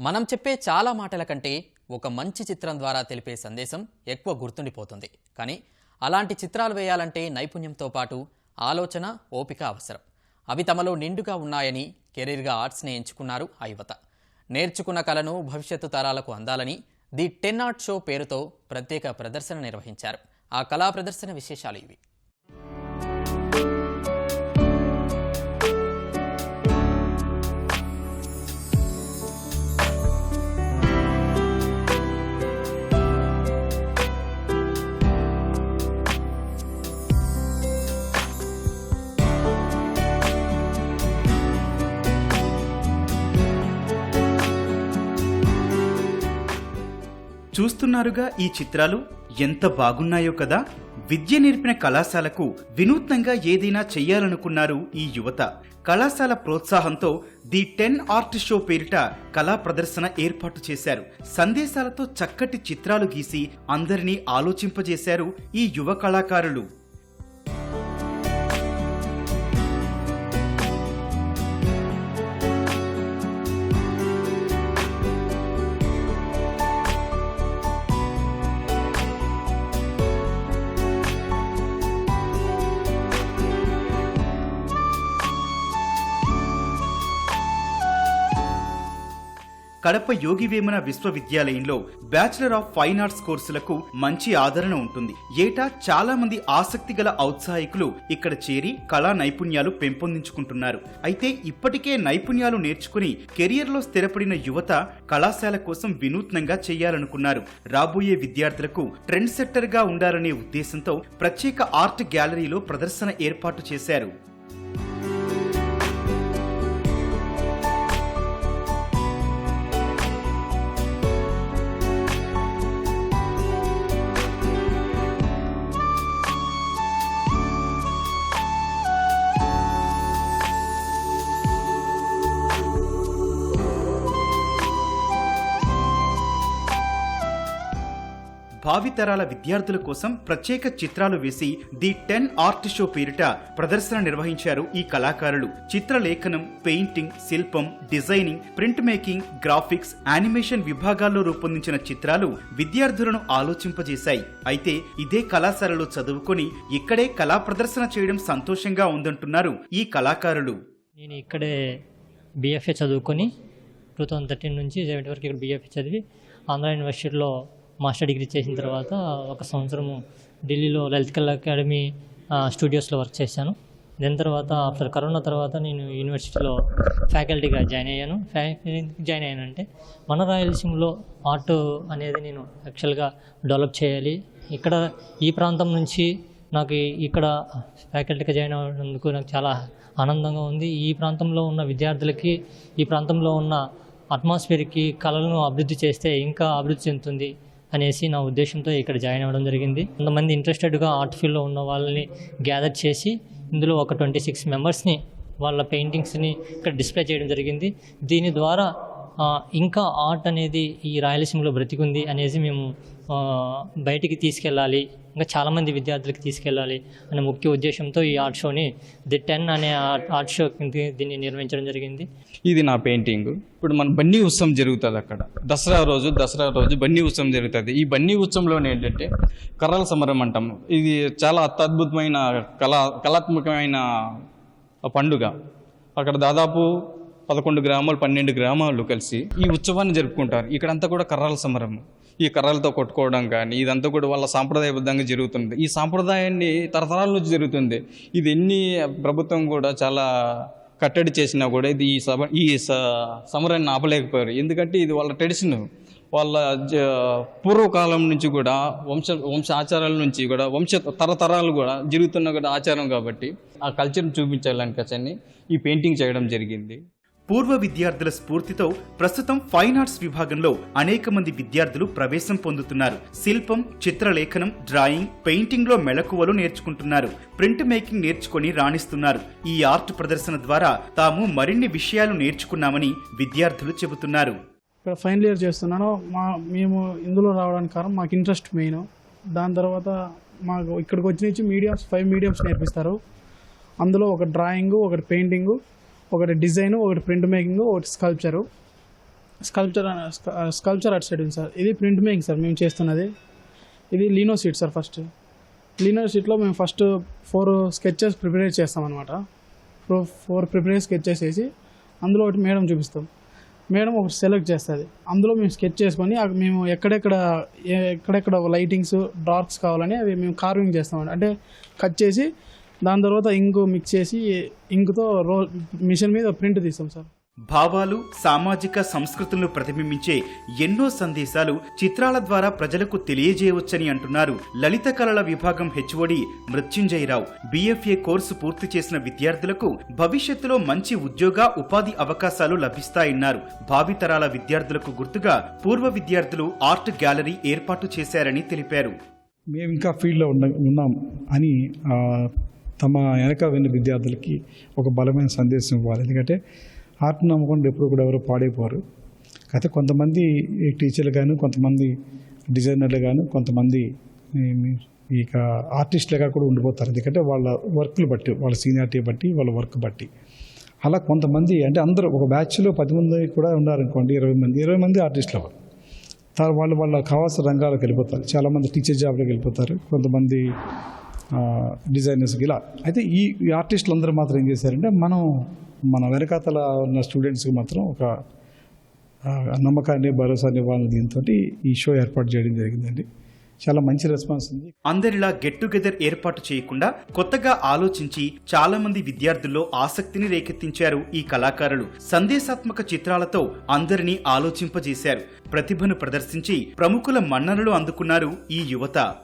మనం చెప్పే చాలా మాటల కంటే ఒక మంచి చిత్రం ద్వారా తెలిపే సందేశం ఎక్కువ గుర్తుండిపోతుంది. కానీ అలాంటి చిత్రాలు వేయాలంటే నైపుణ్యంతో పాటు ఆలోచన ఓపిక అవసరం. అవి తమలో నిండుగా ఉన్నాయని కెరీర్గా ఆర్ట్స్ని ఎంచుకున్నారు ఆ యువత. నేర్చుకున్న కళను భవిష్యత్తు తరాలకు అందాలని ది టెన్ ఆర్ట్ షో పేరుతో ప్రత్యేక ప్రదర్శన నిర్వహించారు. ఆ కళా ప్రదర్శన విశేషాలు ఇవి. చూస్తున్నారుగా ఈ చిత్రాలు? ఎంత బాగున్నాయో కదా? విద్య నేర్పిన కళాశాలకు వినూత్నంగా ఏదైనా చెయ్యాలనుకున్నారు ఈ యువత. కళాశాల ప్రోత్సాహంతో ది టెన్ ఆర్ట్ షో పేరిట కళా ప్రదర్శన ఏర్పాటు చేశారు. సందేశాలతో చక్కటి చిత్రాలు గీసి అందరినీ ఆలోచింపజేశారు ఈ యువ కళాకారులు. కడప యోగివేమన విశ్వవిద్యాలయంలో బ్యాచిలర్ ఆఫ్ ఫైన్ ఆర్ట్స్ కోర్సులకు మంచి ఆదరణ ఉంటుంది. ఏటా చాలా మంది ఆసక్తి గల ఔత్సాహికులు ఇక్కడ చేరి కళా నైపుణ్యాలు పెంపొందించుకుంటున్నారు. అయితే ఇప్పటికే నైపుణ్యాలు నేర్చుకుని కెరియర్లో స్థిరపడిన యువత కళాశాల కోసం వినూత్నంగా చేయాలనుకున్నారు. రాబోయే విద్యార్థులకు ట్రెండ్ సెట్టర్గా ఉండాలనే ఉద్దేశంతో ప్రత్యేక ఆర్ట్ గ్యాలరీలో ప్రదర్శన ఏర్పాటు చేశారు. భావితరాల విద్యార్థుల కోసం ప్రత్యేక చిత్రాలు వేసి ది టెన్ ఆర్ట్ షో పేరిట ప్రదర్శన నిర్వహించారు ఈ కళాకారులు. చిత్రలేఖనం పెయింటింగ్ శిల్పం designing print making graphics animation విభాగాల్లో రూపొందించిన చిత్రాలు విద్యార్థులను ఆలోచింపజేశాయి. అయితే ఇదే కళాశాలలో చదువుకొని ఇక్కడే కళా ప్రదర్శన చేయడం సంతోషంగా ఉందంటున్నారు ఈ కళాకారులు. నేను ఇక్కడే బీఎఫ్ఏ చదువుకొని టూ థౌజండ్ థర్టీన్ నుంచి సెవెంటీ వరకు ఇక్కడ బీఎఫ్ఏ చదివి ఆంధ్ర యూనివర్సిటీలో మాస్టర్ డిగ్రీ చేసిన తర్వాత ఒక సంవత్సరము ఢిల్లీలో లలిత్ కళా అకాడమీ స్టూడియోస్లో వర్క్ చేశాను. దాని తర్వాత ఆఫ్టర్ కరోనా తర్వాత నేను యూనివర్సిటీలో ఫ్యాకల్టీగా జాయిన్ అయ్యాను. ఫ్యాకల్టీ జాయిన్ అయ్యానంటే మన రాయలసీమలో ఆర్ట్ అనేది నేను యాక్చువల్గా డెవలప్ చేయాలి. ఇక్కడ ఈ ప్రాంతం నుంచి నాకు ఇక్కడ ఫ్యాకల్టీగా జాయిన్ అవ్వడానికి నాకు చాలా ఆనందంగా ఉంది. ఈ ప్రాంతంలో ఉన్న విద్యార్థులకి ఈ ప్రాంతంలో ఉన్న అట్మాస్ఫియర్కి కళలను అభివృద్ధి చేస్తే ఇంకా అభివృద్ధి చెందుతుంది. అనేసి నా ఉద్దేశంతో ఇక్కడ జాయిన్ అవ్వడం జరిగింది. కొంతమంది ఇంట్రెస్టెడ్గా ఆర్ట్ ఫీల్డ్లో ఉన్న వాళ్ళని గ్యాదర్ చేసి ఇందులో ఒక ట్వంటీ సిక్స్ మెంబర్స్ని వాళ్ళ పెయింటింగ్స్ని ఇక్కడ డిస్ప్లే చేయడం జరిగింది. దీని ద్వారా ఇంకా ఆర్ట్ అనేది ఈ రాయలసీమలో బ్రతికుంది అనేసి మేము బయటికి తీసుకెళ్ళాలి. ఇంకా చాలామంది విద్యార్థులకి తీసుకెళ్ళాలి అనే ముఖ్య ఉద్దేశంతో ఈ ఆర్ట్ షోని ది టెన్ అనే ఆర్ట్ ఆర్ట్ షో దీన్ని నిర్వహించడం జరిగింది. ఇది నా పెయింటింగ్. ఇప్పుడు మన బన్నీ ఉత్సవం జరుగుతుంది అక్కడ. దసరా రోజు దసరా రోజు బన్నీ ఉత్సవం జరుగుతుంది. ఈ బన్నీ ఉత్సవంలో ఏంటంటే కర్రల సమరం అంటాం ఇది చాలా అత్యద్భుతమైన కళా కళాత్మకమైన పండుగ. అక్కడ దాదాపు పదకొండు గ్రామాలు పన్నెండు గ్రామాలు కలిసి ఈ ఉత్సవాన్ని జరుపుకుంటారు. ఇక్కడంతా కూడా కర్రల సమరం ఈ కర్రలతో కొట్టుకోవడం కానీ ఇదంతా కూడా వాళ్ళ సాంప్రదాయబద్ధంగా జరుగుతుంది. ఈ సాంప్రదాయాన్ని తరతరాల నుంచి జరుగుతుంది. ఇది ఎన్ని ప్రభుత్వం కూడా చాలా కట్టడి చేసినా కూడా ఇది ఈ సభ ఈ స- సమరాన్ని ఆపలేకపోయారు. ఎందుకంటే ఇది వాళ్ళ ట్రెడిషన్ వాళ్ళ జ- పూర్వకాలం నుంచి కూడా వంశ వంశ ఆచారాల నుంచి కూడా వంశ తరతరాలు కూడా జరుగుతున్న కూడా ఆచారం కాబట్టి ఆ కల్చర్ని చూపించాలని కచని ఈ పెయింటింగ్ చేయడం జరిగింది. పూర్వ విద్యార్థుల స్ఫూర్తితో ప్రస్తుతం ఫైన్ ఆర్ట్స్ విభాగంలో అనేక మంది విద్యార్థులు ప్రవేశం పొందుతున్నారు. శిల్పం చిత్రలేఖనం డ్రాయింగ్ పెయింటింగ్లో మెళకువలు నేర్చుకుంటున్నారు. ప్రింట్ మేకింగ్ నేర్చుకొని రాణిస్తున్నారు. ఈ ఆర్ట్ ప్రదర్శన ద్వారా తాము మరిన్ని విషయాలు నేర్చుకున్నామని విద్యార్థులు చెబుతున్నారు. ఇక్కడ ఫైనల్ ఇయర్ చేస్తున్నాను. మా మేము ఇందులో రావడానికి కారణం మాకు ఇంట్రెస్ట్ మెయిన్. దాని తర్వాత మాకు ఇక్కడికి వచ్చి నుంచి ఫైవ్ మీడియంస్ నేర్పిస్తారు. అందులో ఒక డ్రాయింగ్ ఒకటి పెయింటింగ్ ఒకటి డిజైన్ ఒకటి ప్రింట్ మేకింగ్ ఒకటి sculpture. Sculpture sculpture at side ఉంది సార్. ఇది ప్రింట్ మేకింగ్ సార్ మేము చేస్తున్నది. ఇది lino sheet sir first lino షీట్లో మేము ఫస్ట్ ఫోర్ స్కెచెస్ ప్రిపేర్ చేస్తామన్నమాట. ఫోర్ ఫోర్ ప్రిపేర్ స్కెచెస్ వేసి అందులో ఒకటి మేడం చూపిస్తాం. మేడం ఒకటి సెలెక్ట్ చేస్తుంది. అందులో మేము స్కెచ్ చేసుకొని మేము ఎక్కడెక్కడ ఏ- ఎక్కడెక్కడ లైటింగ్స్ డార్క్స్ కావాలని అవి మేము కార్వింగ్ చేస్తామండి అంటే కట్ చేసి దాని తర్వాత ఇంకు మిక్స్ చేసి ఇంకుతో రోల్ మిషన్ మీద ప్రింట్ తీస్తాం సార్. భావాలు సామాజిక సంస్కృతులను ప్రతిబింబించే ఎన్నో సందేశాలు చిత్రాల ద్వారా ప్రజలకు తెలియజేయవచ్చని అంటున్నారు లలిత కళల విభాగం హెచ్ఓడి మృత్యుంజయరావు. బీఎఫ్ఏ కోర్సు పూర్తి చేసిన విద్యార్థులకు భవిష్యత్తులో మంచి ఉద్యోగ ఉపాధి అవకాశాలు లభిస్తాయన్నారు. భావితరాల విద్యార్థులకు గుర్తుగా పూర్వ విద్యార్థులు ఆర్ట్ గ్యాలరీ ఏర్పాటు చేశారని తెలిపారు. మేము ఇంకా ఫీల్డ్లో ఉన్న ఉన్నాం అని ఆ, తమ వెనక విన్న విద్యార్థులకి ఒక బలమైన సందేశం ఇవ్వాలి. ఎందుకంటే ఆర్ట్ నమ్మకుండా ఎప్పుడు కూడా ఎవరు పాడైపోరు. అయితే కొంతమంది టీచర్లు కాను కొంతమంది డిజైనర్లు కాను కొంతమంది ఇక ఆర్టిస్టులుగా కూడా ఉండిపోతారు. ఎందుకంటే వాళ్ళ వర్క్లు బట్టి వాళ్ళ సీనియారిటీ బట్టి వాళ్ళ వర్క్ బట్టి. అలా కొంతమంది అంటే అందరూ ఒక బ్యాచ్లో పది మంది కూడా ఉన్నారనుకోండి ఇరవై మంది ఇరవై మంది ఆర్టిస్టులు అవ్వాలి తర్వాత వాళ్ళు వాళ్ళ కావాల్సిన రంగాలకు వెళ్ళిపోతారు. చాలామంది టీచర్ జాబ్లోకి వెళ్ళిపోతారు. కొంతమంది డిజైనర్స్కి ఇలా. అయితే ఈ ఆర్టిస్టులు అందరూ మాత్రం ఏం చేశారంటే మనం మన వెనకాతల ఉన్న స్టూడెంట్స్కి మాత్రం ఒక నమ్మకాన్ని భరోసాని ఇవ్వాలని దీంతో ఈ షో ఏర్పాటు చేయడం జరిగిందండి. చాలా మంచి రెస్పాన్స్ ఉంది. అందరిలా గెట్ టుగెదర్ ఏర్పాటు చేయకుండా కొత్తగా ఆలోచించి చాలా మంది విద్యార్థుల్లో ఆసక్తిని రేకెత్తించారు ఈ కళాకారులు. సందేశాత్మక చిత్రాలతో అందరినీ ఆలోచింపజేశారు. ప్రతిభను ప్రదర్శించి ప్రముఖుల మన్ననలు అందుకున్నారు ఈ యువత.